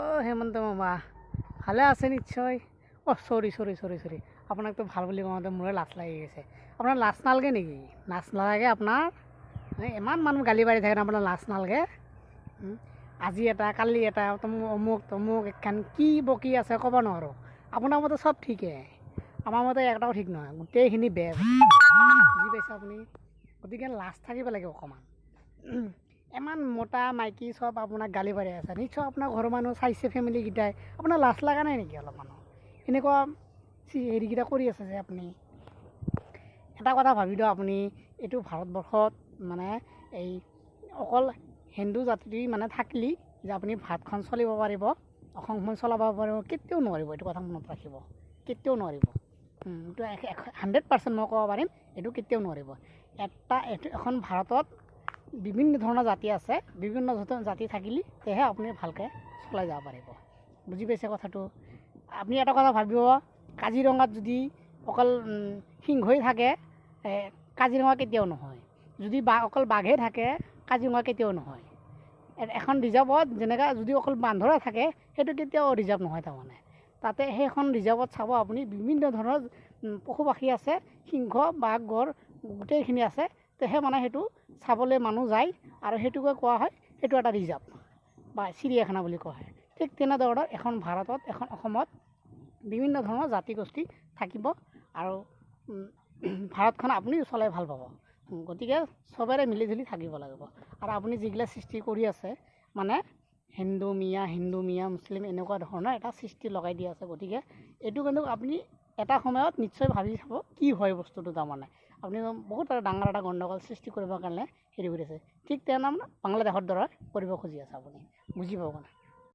অ' হেমন্ত মামা। ভালে আছে নিশ্চয়? অ' চৰি চৰি চৰি চৰি আপোনাকতো ভালো বুলি কওঁতে মোৰে লাজ লাগি গৈছে। আপোনাৰ লাজ নালাগে নেকি? লাজ নালাগে আপোনাৰ? ইমান মানুহ গালি পাৰি থাকে আপোনাৰ লাজ নালাগে? আজি এটা, কালি এটা তমুক অমুক, তমুক, এখন কি বকি আছে ক'ব নোৱাৰোঁ। আপোনাৰ মতে চব ঠিকে? আমাৰ মতে একটাও ঠিক নহয়, গোটেইখিনি বেয়া। বুজি পাইছে আপুনি? গতিকে লাজ থাকিব লাগে অকণমান। ইমান মতা মাইকী চব আপোনাক গালি পাৰি আছে। নিশ্চয় আপোনাৰ ঘৰৰ মানুহ চাইছে ফেমিলিকেইটাই আপোনাৰ লাজ লগা নাই নেকি অলপমান? এনেকুৱা হেৰিকেইটা কৰি আছে যে আপুনি। এটা কথা ভাবি দিয়ক আপুনি এইটো ভাৰতবৰ্ষত মানে এই অকল হিন্দু জাতি মানে থাকিলে যে আপুনি ভাতখন চলিব পাৰিব অসমখন চলাব পাৰিব কেতিয়াও নোৱাৰিব এইটো কথা মনত ৰাখিব। কেতিয়াও নোৱাৰিব। এইটো হাণ্ড্ৰেড পাৰ্চেণ্ট মই ক'ব পাৰিম এইটো কেতিয়াও নোৱাৰিব। এটা এখন ভাৰতত বিভিন্ন ধৰণৰ জাতি আছে বিভিন্ন জাতি থাকিলে তেহে আপুনি ভালকৈ চলাই যাব পাৰিব। বুজি পাইছে কথাটো? আপুনি এটা কথা ভাবিব কাজিৰঙাত যদি অকল সিংহই থাকে কাজিৰঙা কেতিয়াও নহয়। যদি বা অকল বাঘে থাকে কাজিৰঙা কেতিয়াও নহয়। এখন ৰিজাৰ্ভত যেনেকৈ যদি অকল বান্দৰে থাকে সেইটো কেতিয়াও ৰিজাৰ্ভ নহয় তাৰমানে। তাতে সেইখন ৰিজাৰ্ভত চাব আপুনি বিভিন্ন ধৰণৰ পশু পাখি আছে সিংহ বাঘ গড় গোটেইখিনি আছে। তেহে মানে সেইটো চাবলৈ মানুহ যায় আৰু সেইটোকে কোৱা হয় সেইটো এটা ৰিজাৰ্ভ বা চিৰিয়াখানা বুলি কোৱা হয়। ঠিক তেনেধৰণৰ এখন ভাৰতত এখন অসমত বিভিন্ন ধৰণৰ জাতি গোষ্ঠী থাকিব আৰু ভাৰতখন আপুনি চলাই ভাল পাব। গতিকে চবেৰে মিলি জুলি থাকিব লাগিব। আৰু আপুনি যিগিলা সৃষ্টি কৰি আছে মানে হিন্দু মিয়া হিন্দু মিয়া মুছলিম এনেকুৱা ধৰণৰ এটা সৃষ্টি লগাই দি আছে। গতিকে এইটো কিন্তু আপুনি এটা সময়ত নিশ্চয় ভাবি চাব কি হয় বস্তুটো তাৰমানে। আপুনি বহুত এটা ডাঙৰ এটা গণ্ডগোল সৃষ্টি কৰিবৰ কাৰণে হেৰি কৰি আছে। ঠিক তেনে বাংলাদেশৰ দৰে কৰিব খুজি আছে আপুনি। বুজি পাব